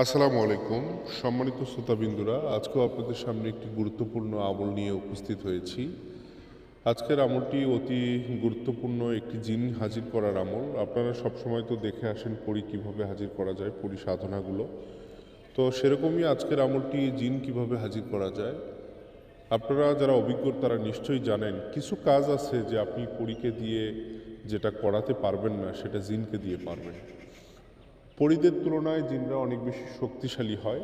আসসালামু আলাইকুম। সম্মানিত শ্রোতাবিন্দুরা, আজকেও আপনাদের সামনে একটি গুরুত্বপূর্ণ আমল নিয়ে উপস্থিত হয়েছি। আজকের আমলটি অতি গুরুত্বপূর্ণ একটি জিন হাজির করার আমল। আপনারা সবসময় তো দেখে আসেন পরি কীভাবে হাজির করা যায়, পরি সাধনাগুলো। তো সেরকমই আজকের আমলটি জিন কীভাবে হাজির করা যায়। আপনারা যারা অভিজ্ঞ, তারা নিশ্চয়ই জানেন, কিছু কাজ আছে যে আপনি পরীকে দিয়ে যেটা করাতে পারবেন না, সেটা জিনকে দিয়ে পারবেন। পরিদের তুলনায় জিনরা অনেক বেশি শক্তিশালী হয়।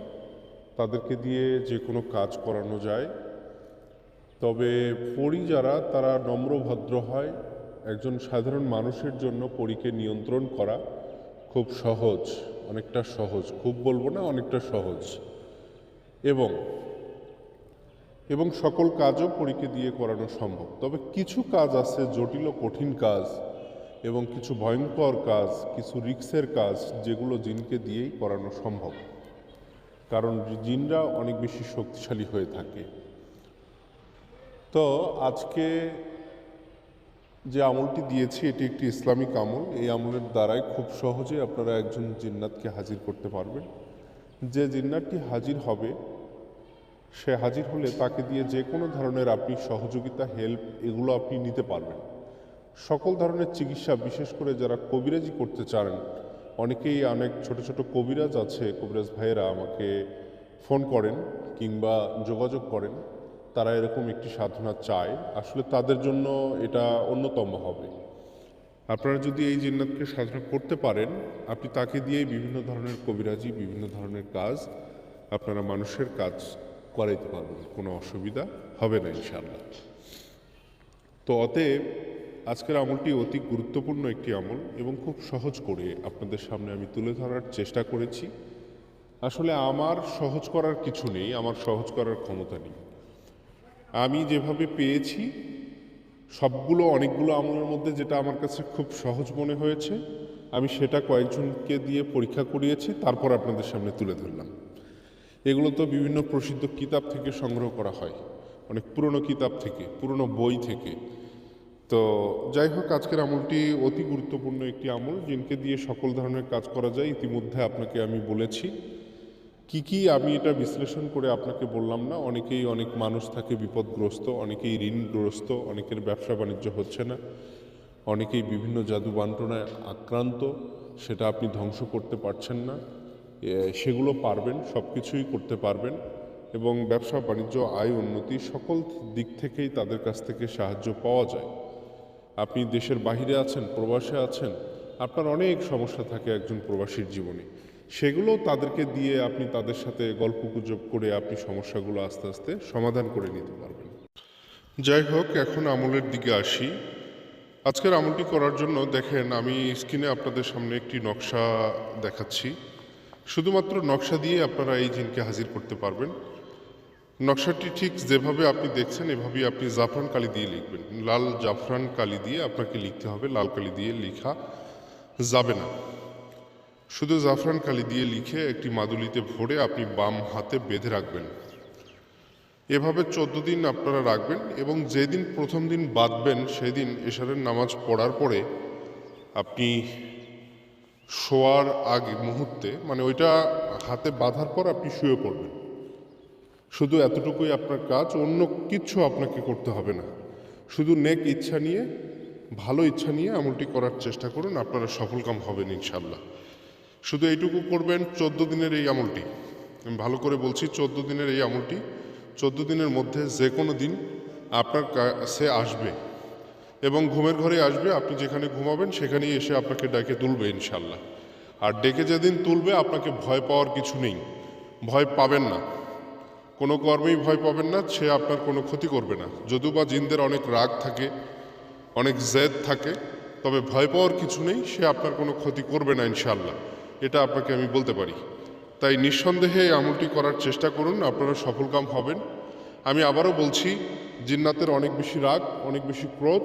তাদেরকে দিয়ে যে কোনো কাজ করানো যায়। তবে পরি যারা, তারা নম্রভদ্র হয়। একজন সাধারণ মানুষের জন্য পরীকে নিয়ন্ত্রণ করা খুব সহজ, অনেকটা সহজ। খুব বলব না, অনেকটা সহজ। এবং এবং সকল কাজও পরীকে দিয়ে করানো সম্ভব। তবে কিছু কাজ আছে, জটিল ও কঠিন কাজ এবং কিছু ভয়ঙ্কর কাজ, কিছু রিক্সের কাজ যেগুলো জিনকে দিয়েই করানো সম্ভব। কারণ জিনরা অনেক বেশি শক্তিশালী হয়ে থাকে। তো আজকে যে আমলটি দিয়েছি, এটি একটি ইসলামিক আমল। এই আমলের দ্বারাই খুব সহজে আপনারা একজন জিন্নাতকে হাজির করতে পারবেন। যে জিন্নাতটি হাজির হবে, সে হাজির হলে তাকে দিয়ে যে কোনো ধরনের আপনি সহযোগিতা, হেল্প এগুলো আপনি নিতে পারবেন। সকল ধরনের চিকিৎসা, বিশেষ করে যারা কবিরাজি করতে চান, অনেকেই অনেক ছোট ছোট কবিরাজ আছে, কবিরাজ ভাইয়েরা আমাকে ফোন করেন কিংবা যোগাযোগ করেন, তারা এরকম একটি সাধনা চায়। আসলে তাদের জন্য এটা অন্যতম হবে। আপনারা যদি এই জিন্নাতকে সাধনা করতে পারেন, আপনি তাকে দিয়েই বিভিন্ন ধরনের কবিরাজি, বিভিন্ন ধরনের কাজ আপনারা মানুষের কাজ করাইতে পারবেন, কোনো অসুবিধা হবে না ইনশাআল্লাহ। তো অতএব আজকের আমলটি অতি গুরুত্বপূর্ণ একটি আমল এবং খুব সহজ করে আপনাদের সামনে আমি তুলে ধরার চেষ্টা করেছি। আসলে আমার সহজ করার কিছু নেই, আমার সহজ করার ক্ষমতা নেই। আমি যেভাবে পেয়েছি, সবগুলো, অনেকগুলো আমলের মধ্যে যেটা আমার কাছে খুব সহজ মনে হয়েছে, আমি সেটা কয়েকজনকে দিয়ে পরীক্ষা করিয়েছি, তারপর আপনাদের সামনে তুলে ধরলাম। এগুলো তো বিভিন্ন প্রসিদ্ধ কিতাব থেকে সংগ্রহ করা হয়, অনেক পুরনো কিতাব থেকে, পুরনো বই থেকে। তো যাই হোক, আজকের আমলটি অতি গুরুত্বপূর্ণ একটি আমল জিনকে দিয়ে সকল ধরনের কাজ করা যায়। ইতিমধ্যে আপনাকে আমি বলেছি। কি কি আমি এটা বিশ্লেষণ করে আপনাকে বললাম না, অনেকেই অনেক মানুষ থাকে বিপদগ্রস্ত, অনেকেই ঋণগ্রস্ত, অনেকের ব্যবসা বাণিজ্য হচ্ছে না, অনেকেই বিভিন্ন জাদু বান্টনায় আক্রান্ত, সেটা আপনি ধ্বংস করতে পারছেন না। সেগুলো পারবেন সব কিছুই করতে পারবেন এবং ব্যবসা বাণিজ্য আয় উন্নতি সকল দিক থেকেই তাদের কাছ থেকে সাহায্য পাওয়া যায়। আপনি দেশের বাইরে আছেন, প্রবাসে আছেন, আপনার অনেক সমস্যা থাকে একজন প্রবাসীর জীবনে। সেগুলো তাদেরকে দিয়ে আপনি তাদের সাথে গল্প গুজব করে আপনি সমস্যাগুলো আস্তে আস্তে সমাধান করে নিতে পারবেন। যাই হোক, এখন আমলের দিকে আসি। আজকের আমলটি করার জন্য দেখেন, আমি স্ক্রিনে আপনাদের সামনে একটি নকশা দেখাচ্ছি। শুধুমাত্র নকশা দিয়ে আপনারা এই জিনকে হাজির করতে পারবেন। নকশাটি ঠিক যেভাবে আপনি দেখছেন, এভাবেই আপনি জাফরান কালি দিয়ে লিখবেন। লাল জাফরান কালি দিয়ে আপনাকে লিখতে হবে, লাল কালি দিয়ে লেখা যাবে না। শুধু জাফরান কালি দিয়ে লিখে একটি মাদুলিতে ভরে আপনি বাম হাতে বেঁধে রাখবেন। এভাবে চোদ্দ দিন আপনারা রাখবেন এবং যেদিন প্রথম দিন বাঁধবেন, সেদিন এশারের নামাজ পড়ার পরে আপনি শোয়ার আগে মুহূর্তে মানে ওইটা হাতে বাঁধার পর আপনি শুয়ে পড়বেন। শুধু এতটুকুই আপনার কাজ, অন্য কিচ্ছু আপনাকে করতে হবে না। শুধু নেক ইচ্ছা নিয়ে, ভালো ইচ্ছা নিয়ে আমলটি করার চেষ্টা করুন, আপনারা সফলকাম হবেন ইনশাল্লাহ শুধু এইটুকু করবেন, চোদ্দ দিনের এই আমলটি। আমি ভালো করে বলছি, চোদ্দ দিনের এই আমলটি, চোদ্দ দিনের মধ্যে যে কোনো দিন আপনার কাছে আসবে এবং ঘুমের ঘরে আসবে, আপনি যেখানে ঘুমাবেন সেখানেই এসে আপনাকে ডেকে তুলবে ইনশাল্লাহ আর ডেকে যেদিন তুলবে, আপনাকে ভয় পাওয়ার কিছু নেই। ভয় পাবেন না। কোনো কর্মেই ভয় পাবেন না, সে আপনার কোনো ক্ষতি করবে না। যদিও বা জিনদের অনেক রাগ থাকে, অনেক জেদ থাকে, তবে ভয় পাওয়ার কিছু নেই, সে আপনার কোনো ক্ষতি করবে না ইনশাল্লাহ এটা আপনাকে আমি বলতে পারি। তাই নিঃসন্দেহে এই আমলটি করার চেষ্টা করুন, আপনারা সফলকাম হবেন। আমি আবারও বলছি, জিন্নাতের অনেক বেশি রাগ, অনেক বেশি ক্রোধ,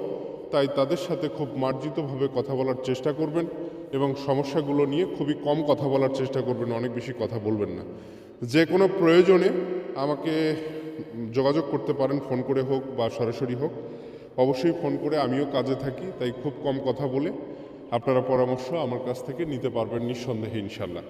তাই তাদের সাথে খুব মার্জিতভাবে কথা বলার চেষ্টা করবেন এবং সমস্যাগুলো নিয়ে খুবই কম কথা বলার চেষ্টা করবেন, অনেক বেশি কথা বলবেন না। যে কোনো প্রয়োজনে আমাকে যোগাযোগ করতে পারেন, ফোন করে হোক বা সরাসরি হোক। অবশ্যই ফোন করে আমিও কাজে থাকি, তাই খুব কম কথা বলে আপনারা পরামর্শ আমার কাছ থেকে নিতে পারবেন নিঃসন্দেহে ইনশাল্লাহ